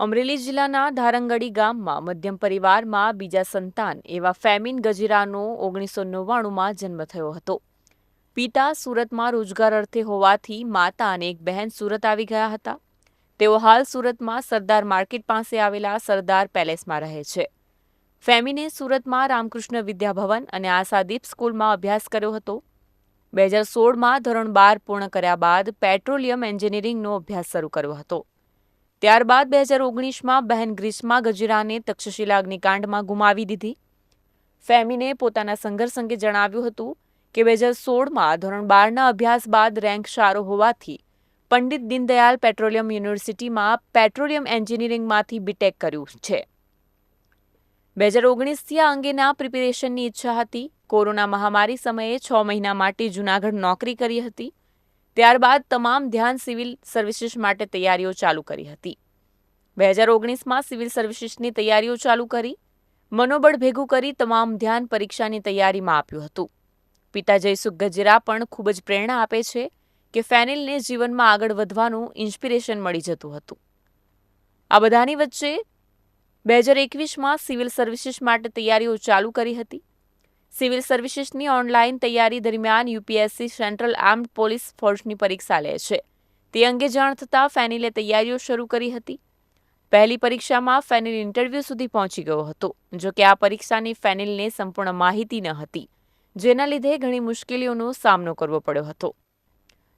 અમરેલી જિલ્લાના ધારંગડી ગામમાં મધ્યમ પરિવારમાં બીજા સંતાન એવા ફેમિન ગજીરાનો ઓગણીસો નવ્વાણુંમાં જન્મ થયો હતો. પિતા સુરતમાં રોજગાર અર્થે હોવાથી માતા અને એક બહેન સુરત આવી ગયા હતા. તેઓ હાલ સુરતમાં સરદાર માર્કેટ પાસે આવેલા સરદાર પેલેસમાં રહે છે. ફેમિને સુરતમાં રામકૃષ્ણ વિદ્યાભવન અને આશાદીપ સ્કૂલમાં અભ્યાસ કર્યો હતો. બે હજાર સોળમાં ધોરણ બાર પૂર્ણ કર્યા બાદ પેટ્રોલિયમ એન્જિનિયરિંગનો અભ્યાસ શરૂ કર્યો હતો. ત્યારબાદ બે હજાર ઓગણીસમાં બહેન ગ્રીષ્મા ગજરાને તક્ષશિલા અગ્નિકાંડમાં ગુમાવી દીધી. ફેમિને પોતાના સંઘર્ષ અંગે જણાવ્યું હતું કે બે હજાર સોળમાં ધોરણ બારના અભ્યાસ બાદ રેન્ક સારો હોવાથી પંડિત દીનદયાલ પેટ્રોલિયમ યુનિવર્સિટીમાં પેટ્રોલિયમ એન્જિનિયરિંગમાંથી બીટેક કર્યું છે. બે હજાર ઓગણીસથી આ અંગેના પ્રિપેરેશનની ઈચ્છા હતી. કોરોના મહામારી સમયે છ મહિના માટે જૂનાગઢ નોકરી કરી હતી. ત્યારબાદ તમામ ધ્યાન સિવિલ સર્વિસીસ માટે તૈયારીઓ ચાલુ કરી હતી. બે હજાર ઓગણીસમાં સિવિલ સર્વિસીસની તૈયારીઓ ચાલુ કરી. મનોબળ ભેગું કરી તમામ ધ્યાન પરીક્ષાની તૈયારીમાં આપ્યું હતું. પિતા જયસુખ ગજેરા પણ ખૂબ જ પ્રેરણા આપે છે કે ફેનિલને જીવનમાં આગળ વધવાનું ઇન્સ્પિરેશન મળી જતું હતું. આ બધાની વચ્ચે બે હજાર એકવીસમાં સિવિલ સર્વિસીસ માટે તૈયારીઓ ચાલુ કરી હતી. સિવિલ સર્વિસીસની ઓનલાઈન તૈયારી દરમિયાન યુપીએસસી સેન્ટ્રલ આર્મ્ડ પોલીસ ફોર્સની પરીક્ષા લે છે. તે અંગે જાણ થતાં ફેનિલે તૈયારીઓ શરૂ કરી હતી. પહેલી પરીક્ષામાં ફેનિલ ઇન્ટરવ્યૂ સુધી પહોંચી ગયો હતો, જો કે આ પરીક્ષાની ફેનિલને સંપૂર્ણ માહિતી ન હતી જેના લીધે ઘણી મુશ્કેલીઓનો સામનો કરવો પડ્યો હતો.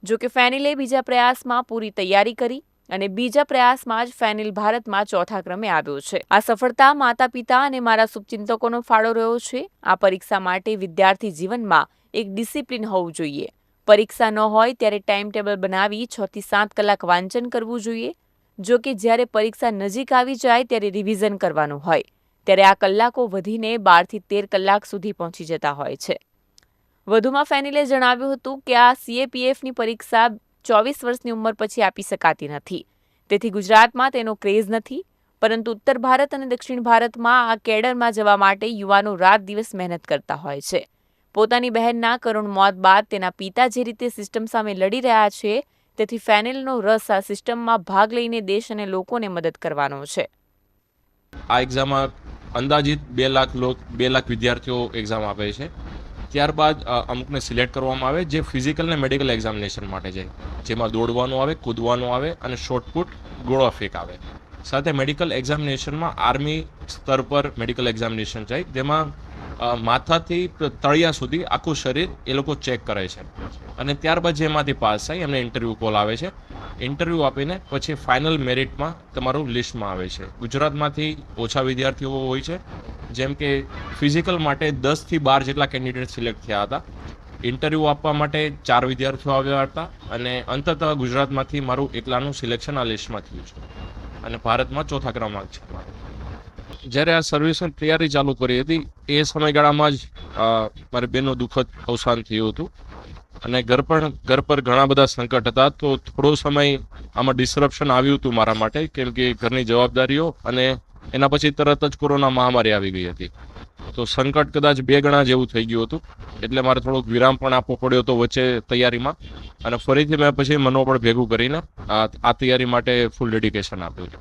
જો કે ફેનિલે બીજા પ્રયાસમાં પૂરી તૈયારી કરી અને બીજા પ્રયાસમાં જ ફેનિલ ભારતમાં ચોથા ક્રમે આવ્યો છે. આ સફળતા માતા પિતા અને મારા શુભચિંતકોનો ફાળો રહ્યો છે. આ પરીક્ષા માટે વિદ્યાર્થી જીવનમાં એક ડિસિપ્લિન હોવું જોઈએ. પરીક્ષા ન હોય ત્યારે ટાઈમ ટેબલ બનાવી છ થી સાત કલાક વાંચન કરવું જોઈએ. જો કે જ્યારે પરીક્ષા નજીક આવી જાય ત્યારે રિવિઝન કરવાનું હોય. ત્યારે આ કલાકો વધીને બારથી તેર કલાક સુધી પહોંચી જતા હોય છે. વધુમાં ફેનિલે જણાવ્યું હતું કે આ સીએપીએફની પરીક્ષા ચોવીસ વર્ષની ઉંમર પછી આપી શકાતી નથી. તેથી ગુજરાતમાં તેનો ક્રેઝ નથી, પરંતુ ઉત્તર ભારત અને દક્ષિણ ભારતમાં આ કેડરમાં જવા માટે યુવાનો રાત દિવસ મહેનત કરતા હોય છે. પોતાની બહેનના કરુણ મોત બાદ તેના પિતા જે રીતે સિસ્ટમ સામે લડી રહ્યા છે, તેથી ફેનિલનો રસ આ સિસ્ટમમાં ભાગ લઈને દેશ અને લોકોને મદદ કરવાનો છે. આ એક્ઝામમાં અંદાજિત બે લાખ લોક, બે લાખ વિદ્યાર્થીઓ એક્ઝામ આપે છે. ત્યારબાદ અમુકને સિલેક્ટ કરવામાં આવે જે ફિઝિકલ ને મેડિકલ એક્ઝામિનેશન માટે જાય. જેમાં દોડવાનું આવે, કૂદવાનું આવે અને શોર્ટપુટ ગોળો ફેંક આવે. સાથે મેડિકલ એક્ઝામિનેશનમાં આર્મી સ્તર પર મેડિકલ એક્ઝામિનેશન જાય. જેમાં માથાથી તળિયા સુધી આખું શરીર એ લોકો ચેક કરે છે. અને ત્યારબાદ જેમાંથી પાસ થાય, એમને ઇન્ટરવ્યૂ કોલ આવે છે. ઇન્ટરવ્યૂ આપીને પછી ફાઇનલ મેરિટમાં તમારું લિસ્ટમાં આવે છે. ગુજરાતમાંથી ઓછા વિદ્યાર્થીઓ હોય છે જેમ કે ફિઝિકલ માટે દસથી બાર જેટલા કેન્ડિડેટ સિલેક્ટ થયા હતા. ઇન્ટરવ્યૂ આપવા માટે ચાર વિદ્યાર્થીઓ આવ્યા હતા અને અંતતઃ ગુજરાતમાંથી મારું એકલાનું સિલેક્શન આ લિસ્ટમાં થયું છે. અને ભારતમાં ચોથા ક્રમાંક છે. જ્યારે આ સર્વિસની તૈયારી ચાલુ કરી હતી, એ સમયગાળામાં જ મારી બેનનું દુઃખદ અવસાન થયું હતું. અને ઘર પણ, ઘર પર ઘણા બધા સંકટ હતા, તો થોડો સમય આમાં ડિસ્રપ્શન આવ્યું હતું મારા માટે, કેમ કે ઘરની જવાબદારીઓ અને એના પછી તરત જ કોરોના મહામારી આવી ગઈ હતી. તો સંકટ કદાચ બે ગણા જેવું થઈ ગયું હતું. એટલે મારે થોડોક વિરામ પણ આપવો પડ્યો હતો વચ્ચે તૈયારીમાં. અને ફરીથી મેં પછી મનોબળ ભેગું કરીને આ તૈયારી માટે ફૂલ ડેડિકેશન આપ્યું હતું